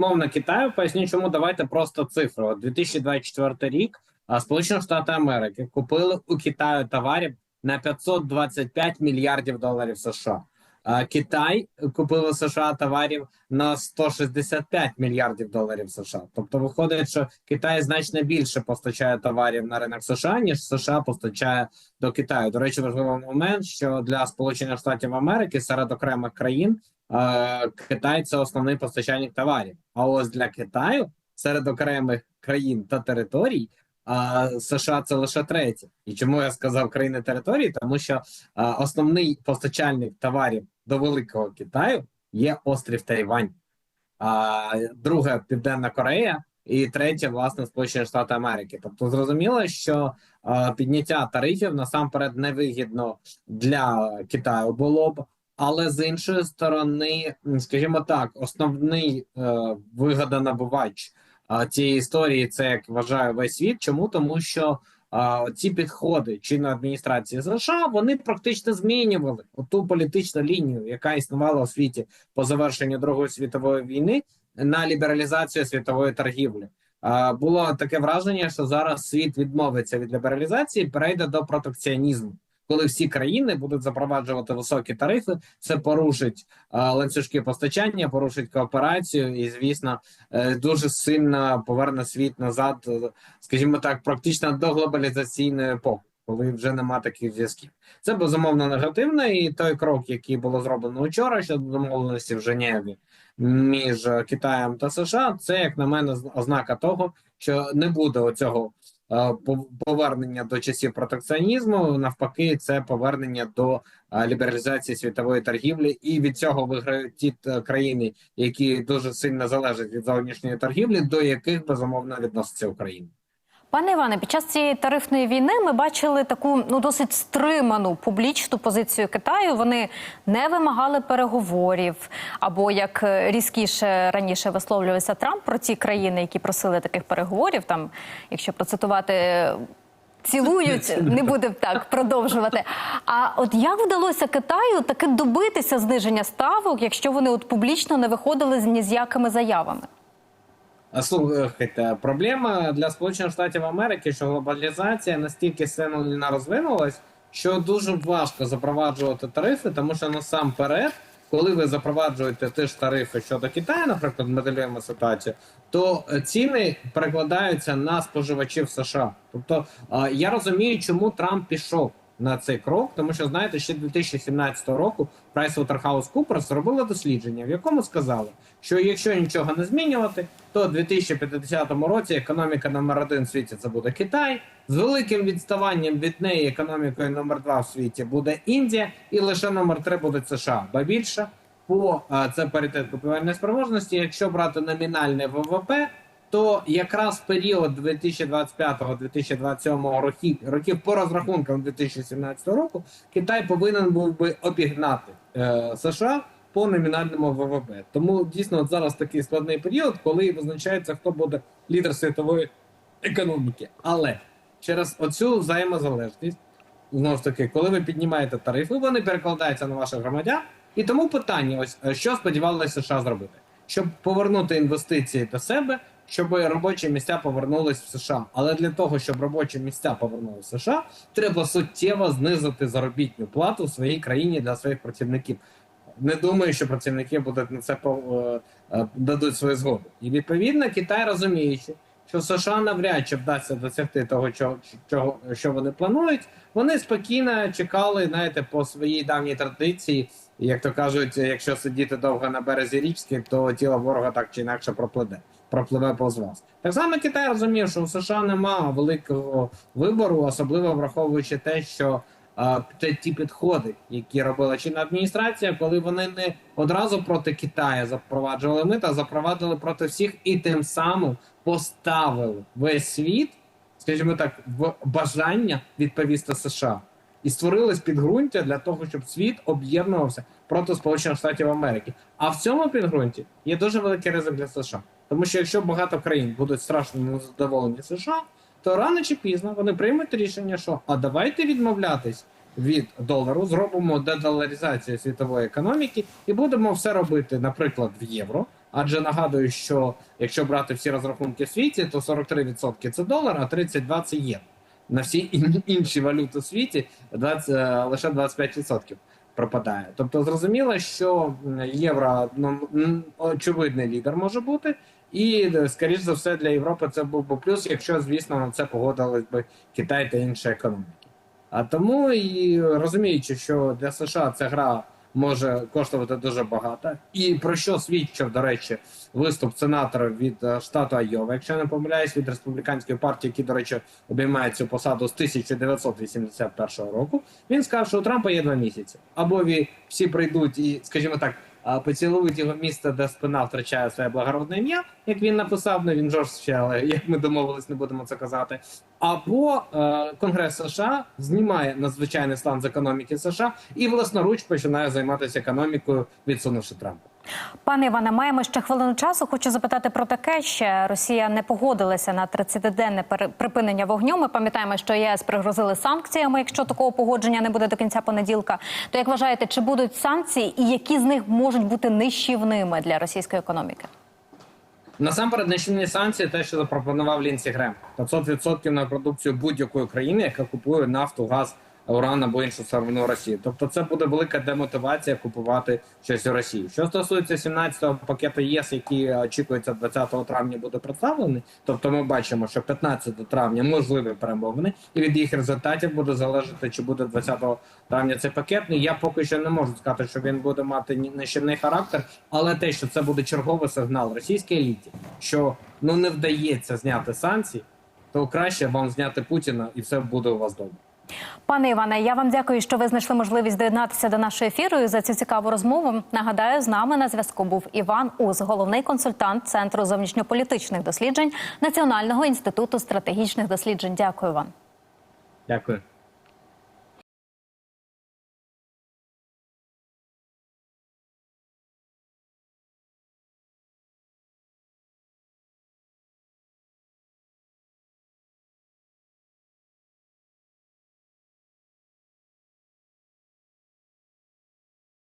Мовно Китаю, поясню, чому давайте просто цифру. От 2024 рік а Сполучені Штати Америки купили у Китаю товарів на 525 мільярдів доларів США. Китай купив у США товарів на 165 мільярдів доларів США. Тобто, виходить, що Китай значно більше постачає товарів на ринок США, ніж США постачає до Китаю. До речі, важливий момент, що для Сполучених Штатів Америки серед окремих країн Китай це основний постачальник товарів. А ось для Китаю серед окремих країн та територій. А США це лише третє. І чому я сказав країни території? Тому що а, основний постачальник товарів до Великого Китаю є острів Тайвань, а друге Південна Корея, і третє, власне, Сполучені Штати Америки. Тобто, зрозуміло, що а, підняття тарифів насамперед невигідно для Китаю було б. Але з іншої сторони, скажімо так, основний е, вигодонабувач а, цієї історії, це як вважає весь світ. Чому тому, що ці підходи чинної адміністрації США вони практично змінювали ту політичну лінію, яка існувала у світі по завершенню Другої світової війни на лібералізацію світової торгівлі. Було таке враження, що зараз світ відмовиться від лібералізації, перейде до протекціонізму коли всі країни будуть запроваджувати високі тарифи, це порушить е, ланцюжки постачання, порушить кооперацію, і звісно, е, дуже сильно поверне світ назад, е, скажімо так, практично до глобалізаційної епохи. Коли вже нема таких зв'язків, це безумовно негативно, і той крок, який було зроблено вчора, щодо домовленості в Женеві між Китаєм та США, це як на мене ознака того, що не буде оцього повернення до часів протекціонізму. Навпаки, це повернення до е, лібералізації світової торгівлі, і від цього виграють ті е, країни, які дуже сильно залежать від зовнішньої торгівлі, до яких безумовно відноситься Україна. Пане Іване, під час цієї тарифної війни ми бачили таку ну досить стриману публічну позицію Китаю. Вони не вимагали переговорів, або як різкіше раніше висловлювався Трамп про ці країни, які просили таких переговорів. Там, якщо процитувати. Цілують, не буде так продовжувати. А от як вдалося Китаю таки добитися зниження ставок, якщо вони от публічно не виходили з ні з якими заявами? Слухайте, проблема для Сполучених Штатів Америки, що глобалізація настільки сильно розвинулась, що дуже важко запроваджувати тарифи, тому що насамперед, коли ви запроваджуєте ті ж тарифи щодо Китаю, наприклад, моделюємо ситуацію, то ціни перекладаються на споживачів США. Тобто я розумію, чому Трамп пішов на цей крок, тому що знаєте, ще 2017 року PricewaterhouseCoopers зробила дослідження, в якому сказали, що якщо нічого не змінювати, то в 2050 році економіка номер один в світі це буде Китай. З великим відставанням від неї економікою номер два в світі буде Індія, і лише номер три буде США. Ба більше по це паритет купівельної спроможності. Якщо брати номінальне ВВП, то якраз період 2025-2027 років років по розрахункам 2017 року Китай повинен був би обігнати е, США по номінальному ВВП. Тому дійсно от зараз такий складний період, коли визначається, хто буде лідер світової економіки. Але через оцю взаємозалежність, знову ж таки, коли ви піднімаєте тарифи, вони перекладаються на ваших громадян. І тому питання: ось що сподівалися США зробити, щоб повернути інвестиції до себе, щоб робочі місця повернулись в США. Але для того, щоб робочі місця повернулися в США, треба суттєво знизити заробітну плату в своїй країні для своїх працівників. Не думаю, що працівники будуть на це е, е, дадуть свою згоду. І відповідно Китай розуміючи, що США навряд чи вдасться досягти того, чого, що вони планують. Вони спокійно чекали, знаєте, по своїй давній традиції. Як то кажуть, якщо сидіти довго на березі річки, то тіло ворога так чи інакше пропливе пропливе повз вас. Так само Китай розумів, що в США немає великого вибору, особливо враховуючи те, що а, ті підходи, які робила чинна адміністрація, коли вони не одразу проти Китаю запроваджували мита, запровадили проти всіх і тим самим поставили весь світ, скажімо так, в бажання відповісти США. І створилось підґрунтя для того, щоб світ об'єднувався проти Сполучених Штатів Америки. А в цьому підґрунті є дуже великий ризик для США. Тому що якщо багато країн будуть страшно незадоволені США, то рано чи пізно вони приймуть рішення, що а давайте відмовлятись від долару, зробимо дедоларизацію світової економіки і будемо все робити, наприклад, в євро. Адже нагадую, що якщо брати всі розрахунки в світі, то 43% це долар, а 32% це євро. На всі інші валюти у світі 20, е, лише 25% пропадає. Тобто зрозуміло, що євро ну, очевидний лідер може бути, і е, скоріш за все для Європи це був би плюс, якщо звісно на це погодились би Китай та інші економіки. А тому і розуміючи, що для США ця гра може коштувати дуже багато, і про що свідчив, до речі, виступ сенатора від е, штату Айова, якщо не помиляюсь, від республіканської партії, який, до речі, обіймає цю посаду з 1981 року. Він сказав, що у Трампа є два місяці. Або всі прийдуть і, скажімо так, поцілують його місце, де спина втрачає своє благородне ім'я, як він написав, не він жорстче, але як ми домовились, не будемо це казати. Або е, Конгрес США знімає надзвичайний стан з економіки США і власноруч починає займатися економікою, відсунувши Трампа. Пане Іване, маємо ще хвилину часу. Хочу запитати про таке. Ще Росія не погодилася на 30-денне припинення вогню. Ми пам'ятаємо, що ЄС пригрозили санкціями, якщо такого погодження не буде до кінця понеділка. То як вважаєте, чи будуть санкції, і які з них можуть бути нищівними для російської економіки? Насамперед, нищівні санкції, те, що запропонував Лінсі Грем, 500% на продукцію будь-якої країни, яка купує нафту, газ, уран або іншу сировину Росії. Тобто, це буде велика демотивація купувати щось у Росії. Що стосується 17-го пакету ЄС, який очікується 20 травня, буде представлений. Тобто, ми бачимо, що 15 травня можливі перемовини, і від їх результатів буде залежати, чи буде 20 травня цей пакет. Ну, Я поки що не можу сказати, що він буде мати нищівний характер, але те, що це буде черговий сигнал російській еліті, що ну не вдається зняти санкції, то краще вам зняти Путіна, і все буде у вас добре. Пане Іване, я вам дякую, що ви знайшли можливість доєднатися до нашої ефіру за цю цікаву розмову. Нагадаю, з нами на зв'язку був Іван Уз, головний консультант Центру зовнішньополітичних досліджень Національного інституту стратегічних досліджень. Дякую вам. Дякую.